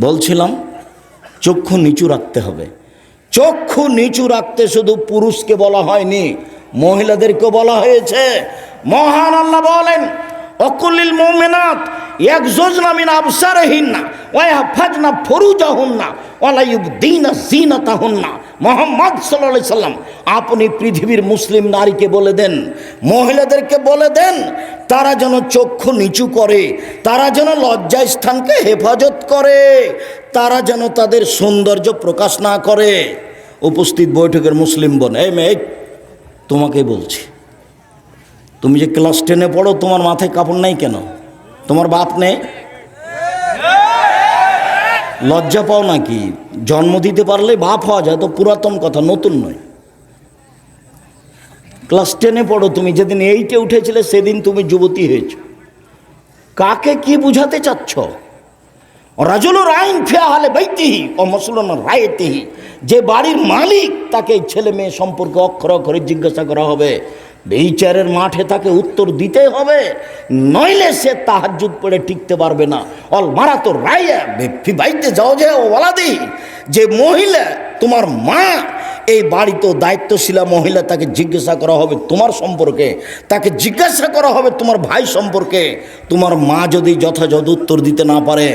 বলছিলাম, চক্ষু নিচু রাখতে হবে। চক্ষু নিচু রাখতে শুধু পুরুষকে বলা হয়নি মহিলাদেরকে বলা হয়েছে। মহান আল্লাহ বলেন, অকুলিল মোমেনাত এক যোজনা মিন আবসারহীন না ওয়া ফাজনা ফরুজাহুন না ওয়ালাইব দিন জিনাতাহুন না মোহাম্মদ সাল্লাহ সাল্লাম, আপনি পৃথিবীর মুসলিম নারীকে বলে দেন, মহিলাদেরকে বলে দেন, তারা যেন চক্ষু নিচু করে, তারা যেন লজ্জা স্থানকে হেফাজত করে, তারা যেন তাদের সৌন্দর্য প্রকাশ না করে। উপস্থিত বৈঠকের মুসলিম বোন, এই মেয়ে তোমাকে বলছি। তুমি যে ক্লাস টেনে পড়ো, তোমার মাথায় কাপড় নাই কেন? তোমার বাপ নেই? লজ্জা পাও নাকি? জন্ম দিতে পারলে বাপ হওয়া যায়, তো পুরাতন কথা, নতুন নয়। ক্লাস টেনে পড়ো তুমি, যেদিন এইটে উঠেছিলে, সেদিন তুমি যুবতী হয়েছ। কাকে কি বুঝাতে চাচ্ছ? রাজুলুর আইন ফেয়া হলে বৈতিহি ও মুসলমান রায়তিহি। যে বাড়ির মালিক, তাকে ছেলে মেয়ে সম্পর্কে অক্ষর অক্ষরে জিজ্ঞাসা করা হবে। বিচারের মাঠে তাকে উত্তর দিতে হবে, নইলে সে তাহাজুদ পড়ে টিকতে পারবে না। অল মারা তো রায় বাইতে যাও যে ওলাদি যে মহিলা তোমার মা, এই বাড়িতে দায়িত্বশীলা মহিলা তাকে জিজ্ঞাসা করা হবে তোমার সম্পর্কে, তাকে জিজ্ঞাসা করা হবে তোমার ভাই সম্পর্কে। তোমার মা যদি যথাযথ উত্তর দিতে না পারে,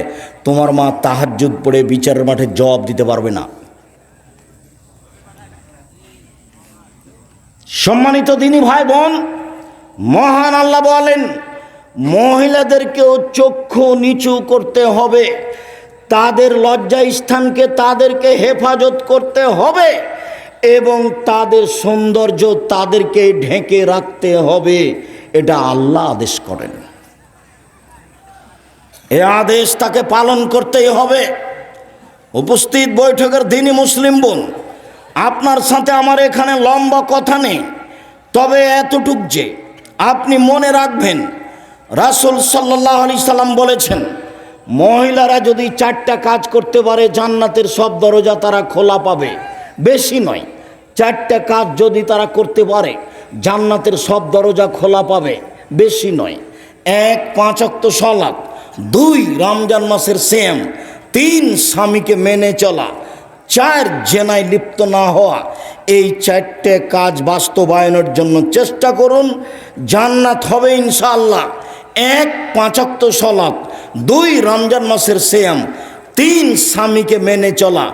তোমার মা তাহাজুদ পড়ে বিচারের মাঠে জবাব দিতে পারবে না। সম্মানিত দিনী ভাই বোন, মহান আল্লাহ বলেন, মহিলাদেরকেও চক্ষু নিচু করতে হবে, তাদের লজ্জা স্থানকে তাদেরকে হেফাজত করতে হবে এবং তাদের সৌন্দর্য তাদেরকে ঢেকে রাখতে হবে, এটা আল্লাহ আদেশ করেন। এ আদেশ তাকে পালন করতেই হবে। উপস্থিত বৈঠকের দিনই মুসলিম বোন আপনার সাথে আমার এখানে লম্বা কথা নেই। তবে এতটুক যে আপনি মনে রাখবেন, রাসুল সাল্লাহ আলি সাল্লাম বলেছেন, মহিলারা যদি চারটা কাজ করতে পারে, জান্নাতের সব দরজা তারা খোলা পাবে। বেশি নয়, চারটা কাজ যদি তারা করতে পারে, জান্নাতের সব দরজা খোলা পাবে। বেশি নয়, এক, পাঁচ অক্ত সলাপ দুই, রমজান মাসের সেম তিন, স্বামীকে মেনে চলা চার জেনায় লিপ্ত না হওয়া এই চারটে কাজ বাস্তবায়নের জন্য চেষ্টা করুন। জান্নাত হবে ইনশাআল্লাহ। এক পাঁচাক্ত সলাপ দুই, রমজান মাসের সেম তিন, স্বামীকে মেনে চলা।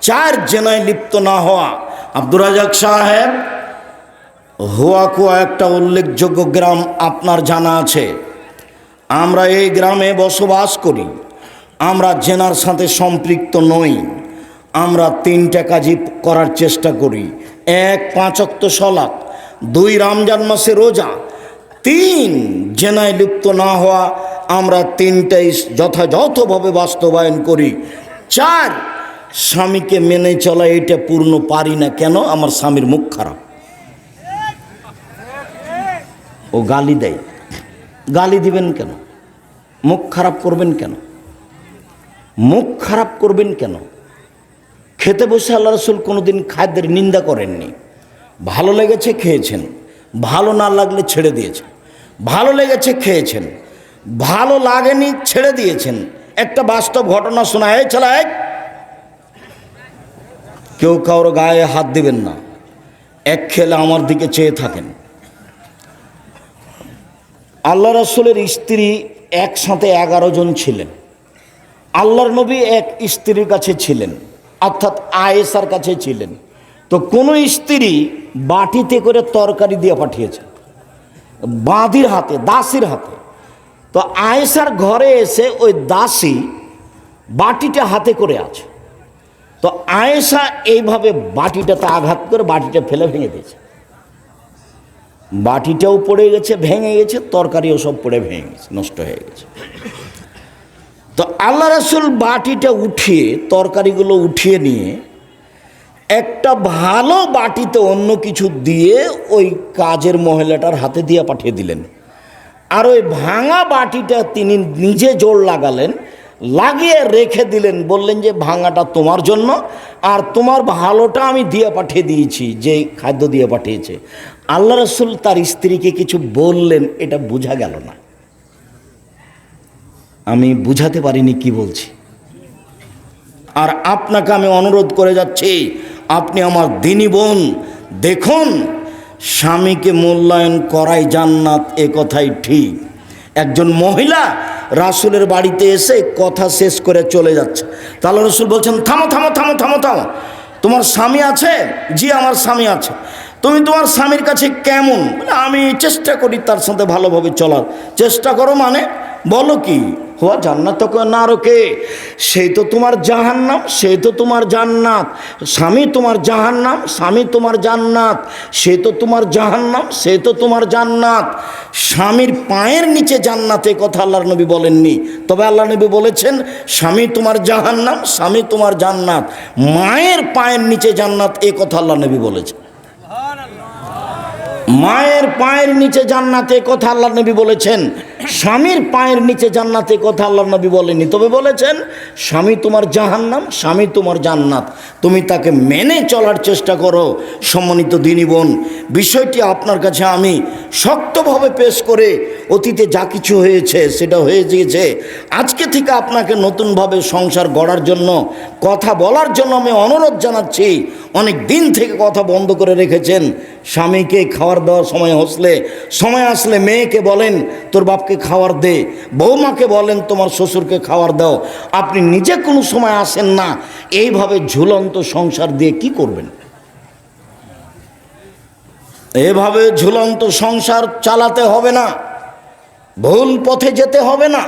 চার, জেনায় লিপ্ত না হওয়া। আব্দুর রাজাক সাহেব হুয়াকুয়া একটা উল্লেখযোগ্য গ্রাম আপনার জানা আছে। আমরা এই গ্রামে বসবাস করি। আমরা জেনার সাথে সম্পৃক্ত নই। আমরা তিনটা কাজই করার চেষ্টা করি। এক পাঁচক্ত সলাপ দুই, রমজান মাসে রোজা। তিন, জেনায় লিপ্ত না হওয়া আমরা তিনটাই যথাযথভাবে বাস্তবায়ন করি। চার, স্বামীকে মেনে চলা এটা পূর্ণ পারি না কেন? আমার স্বামীর মুখ খারাপ। ও গালি দেয়। গালি দিবেন কেন? মুখ খারাপ করবেন কেন? মুখ খারাপ করবেন কেন? খেতে বসে আল্লাহ রসুল কোনোদিন খাদ্যের নিন্দা করেননি। ভালো লেগেছে খেয়েছেন, ভালো না লাগলে ছেড়ে দিয়েছেন। ভালো লেগেছে খেয়েছেন, ভালো লাগেনি ছেড়ে দিয়েছেন। একটা বাস্তব ঘটনা শোনা, এই ছেলে কেউ কারোর গায়ে হাত দিবেন না, এক খেলে আমার দিকে চেয়ে থাকেন। আল্লাহ রসুলের স্ত্রী একসাথে এগারো জন ছিলেন। আল্লাহর নবী এক স্ত্রীর কাছে ছিলেন। অর্থাৎ আয়েসার কাছে ছিলেন। তো কোনো স্ত্রী বাটিতে করে তরকারি দিয়ে পাঠিয়েছে। বাঁধির হাতে, দাসির হাতে। তো আয়েসার ঘরে এসে ওই দাসী বাটিটা হাতে করে আছে। তো আয়েসা এইভাবে বাটিটাতে আঘাত করে বাটিটা ফেলে ভেঙে দিয়েছে। বাটিটাও পড়ে গেছে, ভেঙে গেছে, তরকারিও সব পড়ে ভেঙে গেছে, নষ্ট হয়ে গেছে। তো আল্লাহ রসুল বাটিটা উঠিয়ে, তরকারিগুলো উঠিয়ে নিয়ে, একটা ভালো বাটিতে অন্য কিছু দিয়ে ওই কাজের মহিলাটার হাতে দিয়ে পাঠিয়ে দিলেন। আর ওই ভাঙা বাটিটা তিনি নিজে জোর লাগালেন, লাগিয়ে রেখে দিলেন, বললেন যে ভাঙাটা তোমার জন্য, আর তোমার ভালোটা আমি দিয়ে পাঠিয়ে দিয়েছি, যে খাদ্য দিয়ে পাঠিয়েছে। আল্লাহ রসুল তার স্ত্রীকে কিছু বললেন, এটা বোঝা গেল না। আমি বুঝাতে পারিনি কি বলছি। আর আপনাকে আমি অনুরোধ করে যাচ্ছি, আপনি আমার দিনী বোন, দেখুন, স্বামীকে মূল্যায়ন করাই জান্নাত, এ কথাই ঠিক। একজন মহিলা রাসুলের বাড়িতে এসে কথা শেষ করে চলে যাচ্ছে। তাহলে রসুল বলছেন, থামো থামো থামো থামো থামো। তোমার স্বামী আছে? জি, আমার স্বামী আছে। তুমি তোমার স্বামীর কাছে কেমন? আমি চেষ্টা করি তার সাথে ভালোভাবে চলার। চেষ্টা করো মানে বলো কি? হওয়া জান্নাত না আরও সেই তো তোমার জাহান্নাম, সেই তো তোমার জান্নাত। স্বামী তোমার জাহান্নাম, স্বামী তোমার জান্নাত। সে তো তোমার জাহান্নাম, সে তো তোমার জান্নাত। স্বামীর পায়ের নিচে জান্নাতে কথা আল্লাহর নবী বলেননি। তবে আল্লাহ নবী বলেছেন, স্বামী তোমার জাহান্নাম, স্বামী তোমার জান্নাত। মায়ের পায়ের নিচে জান্নাত, এ কথা আল্লাহ নবী বলেছেন। মায়ের পায়ের নিচে জান্নাতে কথা আল্লাহ নবী বলেছেন, স্বামীর পায়ের নিচে জান্নাতে কথা আল্লাহ নবী বলেনি তবে বলেছেন, স্বামী তোমার জাহান্নাম, স্বামী তোমার জান্নাত। তুমি তাকে মেনে চলার চেষ্টা করো, সম্মানিত দিনী বোন। বিষয়টি আপনার কাছে আমি শক্তভাবে পেশ করে অতীতে যা কিছু হয়েছে, সেটা হয়ে গিয়েছে। আজকে থেকে আপনাকে নতুনভাবে সংসার গড়ার জন্য, কথা বলার জন্য আমি অনুরোধ জানাচ্ছি। অনেক দিন থেকে কথা বন্ধ করে রেখেছেন। স্বামীকে খাওয়ার দেওয়ার সময় হসলে, সময় আসলে মেয়েকে বলেন, তোর বাপকে খাওয়ার দে। বৌমাকে বলেন, তোমার শ্বশুরকে খাওয়ার দাও। আপনি নিজে কোনো সময় আসেন না। এইভাবে ঝুলন্ত সংসার দিয়ে কি করবেন? এভাবে ঝুলন্ত সংসার চালাতে হবে না। ভুল পথে যেতে হবে না।